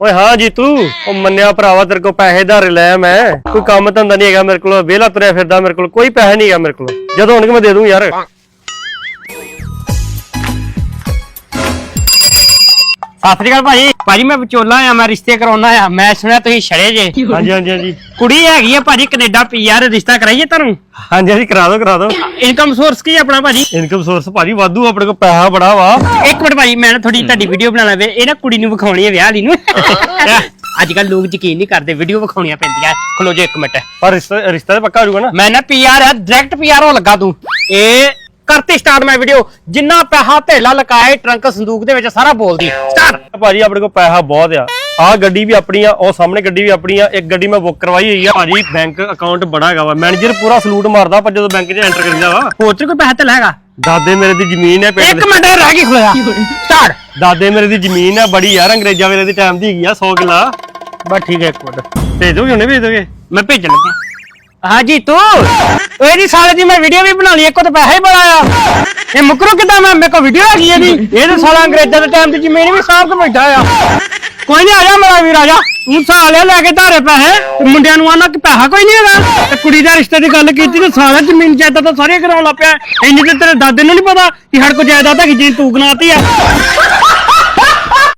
ਓਏ ਹਾਂ ਜੀਤੂ, ਉਹ ਮੰਨਿਆ ਭਰਾਵਾ ਤੇਰੇ ਕੋਲ ਪੈਸੇ ਧਾਰੇ ਲੈ ਮੈਂ। ਕੋਈ ਕੰਮ ਧੰਦਾ ਨਹੀਂ ਹੈਗਾ ਮੇਰੇ ਕੋਲ, ਵਿਹਲਾ ਤੁਰਿਆ ਫਿਰਦਾ ਮੇਰੇ ਕੋਲ, ਕੋਈ ਪੈਸੇ ਨਹੀਂ ਹੈਗਾ ਮੇਰੇ ਕੋਲ। ਜਦੋਂ ਹੋਣਗੇ ਮੈਂ ਦੇ ਦੂੰ ਯਾਰ। ਸਤਿ ਸ਼੍ਰੀ ਅਕਾਲ ਭਾਜੀ। ਭਾਜੀ ਮੈਂ ਵਿਚੋਲਾ ਆ ਮੈਂ ਰਿਸ਼ਤੇ ਕਰਾਉਣਾ ਆ। ਮੈਂ ਸੁਣਿਆ ਤੁਸੀਂ ਛੜੇ ਜੇ। ਹਾਂਜੀ ਹਾਂਜੀ ਹਾਂਜੀ। ਕੁੜੀ ਹੈਗੀ ਆ ਭਾਜੀ ਕੈਨੇਡਾ ਪੀਆਰ ਰਿਸ਼ਤਾ ਕਰਾਈਏ ਤੁਹਾਨੂੰ? ਹਾਂਜੀ ਹਾਂਜੀ ਕਰਾ ਦਿਓ ਕਰਾ ਦਿਓ ਇਨਕਮ ਸੋਰਸ ਕੀ ਆ ਆਪਣਾ ਭਾਜੀ? ਇਨਕਮ ਸੋਰਸ ਭਾਜੀ ਵਾਧੂ ਆਪਣੇ ਕੋਲ ਪੈਸਾ ਬੜਾ ਵਾ। ਇੱਕ ਮਿੰਟ ਭਾਜੀ ਮੈਂ ਨਾ ਥੋੜੀ ਤੁਹਾਡੀ ਵੀਡੀਓ ਬਣਾ ਲਵੇ ਇਹ ਨਾ ਕੁੜੀ ਨੂੰ ਵਿਖਾਉਣੀ ਹੈ ਵਿਆਹ ਲਈ ਨੂੰ। ਅੱਜ ਕੱਲ ਲੋਕ ਯਕੀਨ ਨਹੀਂ ਕਰਦੇ ਵੀਡੀਓ ਵਿਖਾਉਣੀਆਂ ਪੈਂਦੀਆਂ। ਖਲੋ ਜੋ ਇੱਕ ਮਿੰਟ। ਪਰ ਰਿਸ਼ਤਾ ਰਿਸ਼ਤਾ ਤਾਂ ਪੱਕਾ ਹੋ ਜਾਊਗਾ ਨਾ। ਮੈਂ ਨਾ ਪੀਆਰ ਆ ਡਾਇਰੈਕਟ ਪੀਆਰ ਹੋ ਲੱਗਾ ਤੂੰ। ਇਹ ਕਰਤੀ ਸਟਾਰਟ ਮੈਂ ਵੀਡੀਓ ਜਿੰਨਾ ਪੈਸਾ ਧੇਲਾ ਲਕਾਏ ਟਰੰਕ ਸੰਦੂਕ ਦੇ ਵਿੱਚ ਸਾਰਾ ਬੋਲਦੀ। ਸਟਾਰਟ ਭਾਜੀ ਆਪਣੇ ਕੋਲ ਪੈਸਾ ਬਹੁਤ ਆ। ਆਹ ਗੱਡੀ ਵੀ ਆਪਣੀ ਆ ਉਹ ਸਾਹਮਣੇ ਗੱਡੀ ਵੀ ਆਪਣੀ ਆ। ਇੱਕ ਗੱਡੀ ਮੈਂ ਬੁੱਕ ਕਰਵਾਈ ਹੋਈ ਆ ਭਾਜੀ ਬੈਂਕ ਅਕਾਊਂਟ ਬੜਾ ਹੈਗਾ ਵਾ। ਮੈਨੇਜਰ ਪੂਰਾ ਸਲੂਟ ਮਾਰਦਾ ਪਰ ਜਦੋਂ ਬੈਂਕ 'ਚ ਐਂਟਰ ਕਰੀਦਾ ਵਾ। ਹੋਰ ਤੇ ਕੋਈ ਪੈਸਾ ਤੇ ਹੈਗਾ? ਦਾਦੇ ਮੇਰੇ ਦੀ ਜ਼ਮੀਨ ਹੈ ਪਿੰਡ ਇੱਕ ਮਿੰਟ ਰਹਿ ਗਈ ਖਲੋਇਆ ਸਟਾਰਟ ਦਾਦੇ ਮੇਰੇ ਦੀ ਜ਼ਮੀਨ ਹੈ ਬੜੀ ਯਾਰ ਅੰਗਰੇਜ਼ਾਂ ਵੇਲੇ ਦੇ ਟਾਈਮ ਦੀ ਹੈਗੀ ਆ 100 ਕਿੱਲਾ ਬਸ ਠੀਕ ਹੈ ਇੱਕ ਮਿੰਟ। ਭੇਜ ਦੋਗੇ ਹੁਣੇ ਭੇਜ ਦੋਗੇ ਮੈਂ ਭੇਜਣ ਲੱਗਾ। ਹਾਂਜੀ, ਤੂੰ? ਓਏ ਜੀ ਸਾਲੇ ਦੀ ਮੈਂ ਵੀਡੀਓ ਵੀ ਬਣਾ ਲਈ ਇੱਕੋ ਤੇ ਪੈਸਾ ਹੀ ਬੜਾ ਆ ਇਹ ਮੁਕਰੋ ਕਿਦਾਂ ਮੈਂ, ਮੇਰੇ ਕੋਲ ਵੀਡੀਓ ਹੈਗੀ ਇਹਦੀ ਇਹ ਤਾਂ ਸਾਲਾ ਅੰਗਰੇਜ਼ਾਂ ਦੇ ਟਾਈਮ ਦੀ ਜ਼ਮੀਨ ਵੀ ਸਾਹਬ ਕੇ ਬੈਠਾ ਆ। ਕੋਈ ਨਹੀਂ, ਆ ਜਾ ਮੇਰਾ ਵੀਰ, ਆ ਜਾ। ਤੂੰ ਸਾਲਿਆ ਲੈ ਕੇ ਧਾਰੇ ਪੈਸੇ, ਤੇ ਮੁੰਡਿਆਂ ਨੂੰ ਆਨਾ ਕਿ ਪੈਸਾ ਕੋਈ ਨਹੀਂ ਹੈਗਾ। ਤੇ ਕੁੜੀ ਦਾ ਰਿਸ਼ਤੇ ਦੀ ਗੱਲ ਕੀਤੀ ਤੇ ਸਾਲਾ ਜ਼ਮੀਨ ਜਾਇਦਾਦ ਤਾਂ ਸਾਰੇ ਕਰਾਉਣ ਲੱਗ ਪਿਆ। ਇੰਨੀ ਤੇ ਤੇਰੇ ਦਾਦੇ ਨੂੰ ਨਹੀਂ ਪਤਾ ਕਿ ਸਾਡੇ ਕੋਲ ਜਾਇਦਾਦ ਹੈਗੀ ਜੀ ਤੂੰ ਗਨਾਤੀ ਆ।